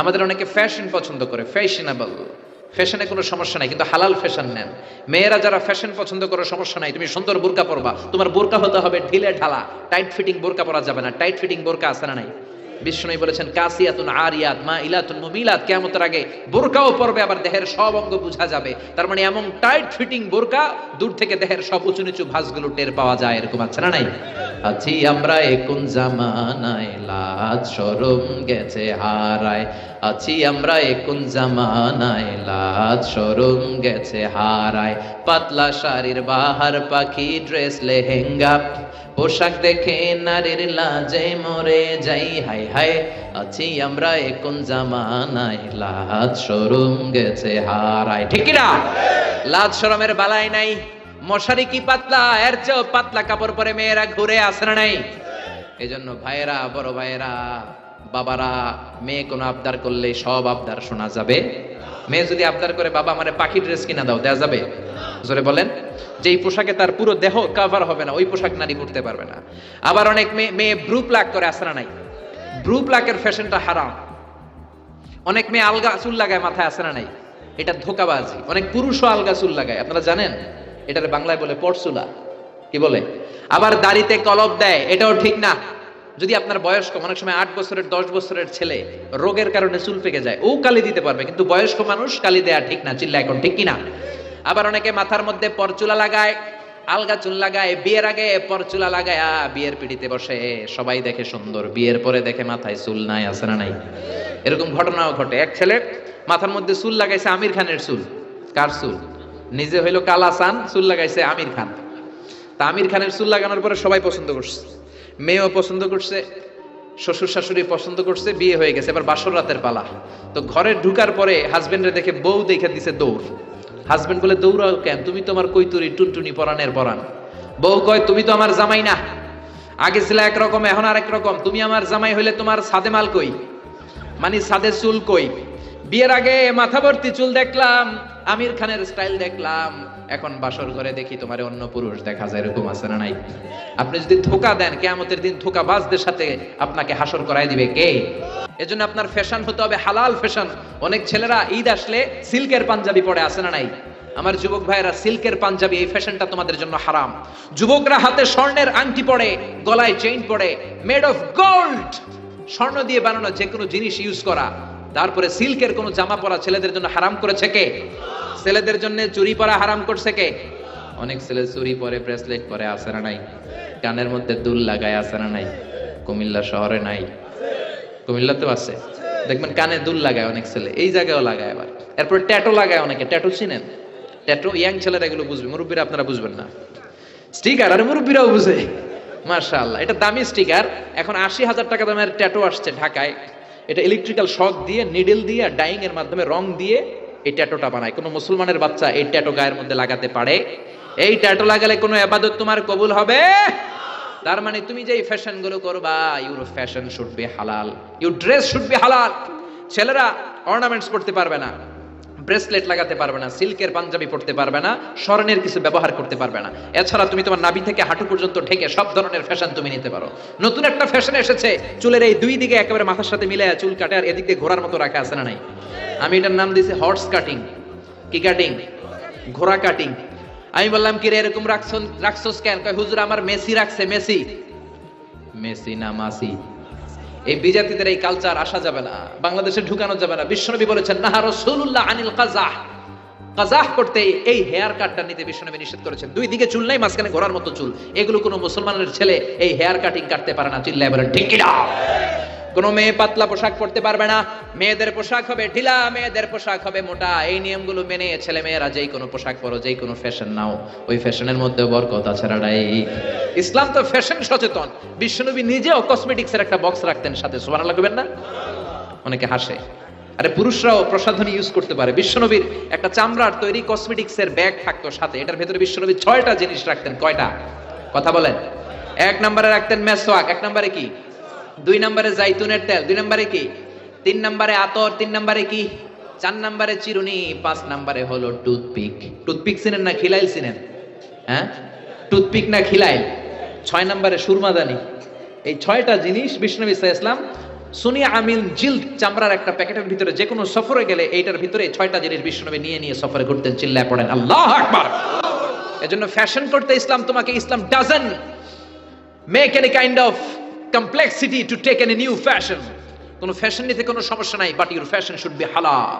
আমাদের অনেকে ফ্যাশন পছন্দ করে ফ্যাশনেবল ফ্যাশনে কোনো সমস্যা নাই, কিন্তু হালাল ফ্যাশন নেন। মেয়েরা যারা ফ্যাশন পছন্দ করে, সমস্যা নাই, তুমি সুন্দর বোরকা পরবা। তোমার বোরকা হতে হবে ঢিলে ঢালা টাইট ফিটিং বোরকা পরা যাবে না টাইট ফিটিং বোরকা আছে না নাই? বিষ্ণু বলেছেন, কাসিয়াতুন আরিয়াত মা ইলাতুন মুমিলাত। কিয়ামতের আগে বোরকাও পরবে আবার দেহের সব অঙ্গ বোঝা যাবে। তার মানে এমন টাইট ফিটিং বোরকা, দূর থেকে দেহের সব উঁচু নিচু ভাঁজগুলো টের পাওয়া যায়, এরকম আছে না নাই? আছি আমরা এখন জামানায়, লাজ শরম গেছে হারায়। আছি আমরা এখন জামানায়, লাজ শরম গেছে হারায়। পাতলা শাড়ির বাহার পাখি, ড্রেস, লেহেঙ্গা, পোশাক দেখে নারীর লাজে মরে যাই হাই হাই আছি আমরা এখন জামানায়। লাজ গেছে হারায়। ঠিক না লাজ বালাই নাই। মশারি কি পাতলা? এর চেয়েও পাতলা কাপড় পরে মেয়েরা ঘুরে আসে নাই? এজন্য বড় বাবারা, মেয়ে আবদার করলে সব আবদার শোনা যাবে। মেয়ে যদি আবদার করে, বাবা আমারে পাখি ড্রেস কিনা দাও, দেয়া যাবে? জোরে বলেন। যে এই পোশাকে তার পুরো দেহ কাভার হবে না, ওই পোশাক নারী পড়তে পারবে না। আবার অনেক মেয়ে মেয়ে ব্রু প্লাক করে আসে না নাই? ব্রু প্লাকের ফ্যাশনটা হারাম। অনেক মেয়ে আলগা চুল লাগায়, মাথায় আসে না নাই? এটা ধোকাবাজি। অনেক পুরুষও আলগা চুল লাগায়। আপনারা জানেন? এটার বাংলায় বলে পরচুলা। কি বলে? আবার দাড়িতে কলব দেয়, এটাও ঠিক না। যদি আপনার বয়স্ক, অনেক সময় আট বছরের, দশ বছরের ছেলে রোগের কারণে চুল পেকে যায়, ও কালি দিতে পারবে, কিন্তু বয়স্ক মানুষ কালি দেয়া ঠিক না চিল্লা এখন ঠিক কিনা? আবার অনেকে মাথার মধ্যে পরচুলা লাগায় আলগা চুল লাগায় বিয়ের আগে পরচুলা লাগায় আ, বিয়ের পিড়িতে বসে। সবাই দেখে সুন্দর। বিয়ের পরে দেখে মাথায় চুল নাই আছে না নাই? এরকম ঘটনাও ঘটে। এক ছেলে মাথার মধ্যে চুল লাগাইছে আমির খানের চুল। কার চুল? নিজে হইল কালাসান চুল লাগাইছে আমির খান। তা আমির খানের চুল লাগানোর পরে সবাই পছন্দ করছে। মেয়েও পছন্দ করছে শ্বশুর শাশুড়ি পছন্দ করছে বিয়ে হয়ে গেছে। এবার বাসর রাতের পালা। তো ঘরে ঢুকার পরে হাজবেন্ডে দেখে বউ দেখে দিছে দৌড়। হাজবেন্ড বলে, দৌড়াও কেন? তুমি তো আমার কৈতুরি, টুনটুনি পরানের পরান বউ কয়, তুমি তো আমার জামাই না। আগে ছিল একরকম, এখন আর রকম। তুমি আমার জামাই হইলে তোমার সাদে মাল কই? মানে সাদে চুল কই? বিয়ের আগে মাথা ভর্তি চুল দেখলাম, আমির খানের স্টাইল দেখলাম। এখন বাসর ঘরে দেখি তোমার অন্য পুরুষ দেখা যায়, এরকম আছে না নাই? আপনি যদি ধোকা দেন, কেয়ামতের দিন ধোকা বাজদের সাথে আপনাকে হাসর করাই দিবে কে? এজন্য আপনার ফ্যাশন হতে হবে হালাল ফ্যাশন অনেক ছেলেরা ঈদ আসলে সিল্কের পাঞ্জাবি পরে আসে না নাই? আমার যুবক ভাইয়েরা, সিল্কের পাঞ্জাবি, এই ফ্যাশনটা তোমাদের জন্য হারাম। যুবকরা হাতে স্বর্ণের আংটি পরে, গলায় চেইন পরে মেড অফ গোল্ড স্বর্ণ দিয়ে বানানো যে কোনো জিনিস ইউজ করা। তারপরে সিল্কের কোনো জামা পরা ছেলেদের জন্য হারাম করেছে কে? ছেলেদের জন্য চুরি পরা হারাম করছে কে? অনেক ছেলে চুরি পরে ব্রেসলেট পরে আসে না নাই? কানের মধ্যে দুল লাগায় আসে না নাই? কুমিল্লা শহরে নাই। কুমিল্লাতেও আছে। দেখবেন কানে দুল লাগায় অনেক ছেলে। এই জায়গায়ও লাগায় আবার। এরপর ট্যাটো লাগায় অনেকে। ট্যাটো চিনেন? ট্যাটো ইয়াং ছেলেরা এগুলো বুঝবে। মুরব্বীরা আপনারা বুঝবেন না। স্টিকার? আর মুরব্বীরাও বুঝে। মার্শাল্লাহ এটা দামি স্টিকার। এখন আশি হাজার টাকা দামের ট্যাটো আসছে ঢাকায়। এটা ইলেকট্রিক্যাল শক দিয়ে নিডল দিয়ে আর ডাইং এর মাধ্যমে রং দিয়ে এই ট্যাটোটা বানায়। কোনো মুসলমানের বাচ্চা এই ট্যাটো গায়ের মধ্যে লাগাতে পারে। এই ট্যাটো লাগালে কোনো এবাদত তোমার কবুল হবে? তার মানে তুমি যে ফ্যাশনগুলো করবা your fashion should be halal your dress should be halal ছেলেরা অর্নামেন্টস পড়তে পারবে না ব্রেসলেট লাগাতে পারবে না সিল্কের পাঞ্জাবি পড়তে পারবে না, স্বর্ণের কিছু ব্যবহার করতে পারবে না। এছাড়া তুমি তোমার নাভি থেকে হাঁটু পর্যন্ত ঢেকে সব ধরনের ফ্যাশন তুমি নিতে পারো। নতুন একটা ফ্যাশন এসেছে, চুলের এই দুই দিকে একেবারে মাথার সাথে মিলে চুল কাটে আর এদিক দিয়ে ঘোরার মতো রাখা আছে না নাই? আমি এটার নাম দিয়েছি হর্স কাটিং কি কাটিং ঘোড়া কাটিং আমি বললাম কি রে এরকম রাখছো রাখছোস কেন? কয়, হুজুর, আমার মেসি রাখছে, মেসি। মেসি না মাসি? এই বিজাতিদের এই কালচার আসা যাবে না, বাংলাদেশে ঢুকানো যাবে না। বিশ্বনবী বলেছেন না রসুল্লাহ আনিল কাজাহ। কাজাহ করতে এই হেয়ার কাটটা নিতে বিশ্বনবী নিষেধ করেছেন। দুই দিকে চুল নাই, মাঝখানে ঘোরার মতো চুল। এগুলো কোনো মুসলমানের ছেলে এই হেয়ার কাটিং কাটতে পারে না, চিল্লায় বলেন, ঠিক কিনা? কোনো মেয়ে পাতলা পোশাক পরতে পারবে না। মেয়েদের পোশাক হবে ঢিলা, মেয়েদের পোশাক হবে মোটা। এই নিয়মগুলো মেনে ছেলে মেয়েরা যেই কোনো পোশাক পরো, যেই কোনো ফ্যাশন নাও। ওই ফ্যাশনের মধ্যে বরকত আছে রাডাই ইসলাম তো ফ্যাশন সচেতন। বিশ্বনবী নিজেও কসমেটিক্সের একটা বক্স রাখতেন সাথে। সোমান লাগবেন না? অনেকে হাসে। আরে পুরুষরাও প্রসাধনী ইউজ করতে পারে। বিশ্বনবীর একটা চামড়ার তৈরি কসমেটিক্সের ব্যাগ থাকতো সাথে। এটার ভেতরে বিশ্বনবী ছয়টা জিনিস রাখতেন। কয়টা? কথা বলেন। এক নম্বরে রাখতেন মেসওয়াক। এক নম্বরে কি? দুই নম্বরে জাইতুনের তেল, দুই নম্বরে কি? তিন নম্বরে আতর, তিন নম্বরে কি? চার নম্বরে চিরুনি, পাঁচ নম্বরে হলো টুথপিক। টুথপিক চিনেন না খিলাইল চিনেন? হ্যাঁ? টুথপিক না খিলাইল? ছয় নম্বরে সুরমাদানি। এই ছয়টা জিনিস বিষ্ণু ইসলাম সুনিয়া আমিল জিল চামড়ার একটা প্যাকেটের ভিতরে যে কোনো সফরে গেলে এইটার ভিতরে ছয়টা জিনিস বিশ্বনবী নিয়ে নিয়ে সফরে ঘুরতেন, চিল্লায় পড়েন। আল্লাহ আকবার! এজন্য ফ্যাশন করতে ইসলাম তোমাকে Islam doesn't make any kind of complexity to take any new fashion কোনো ফ্যাশন নিতে কোনো সমস্যা নাই but your fashion should be halal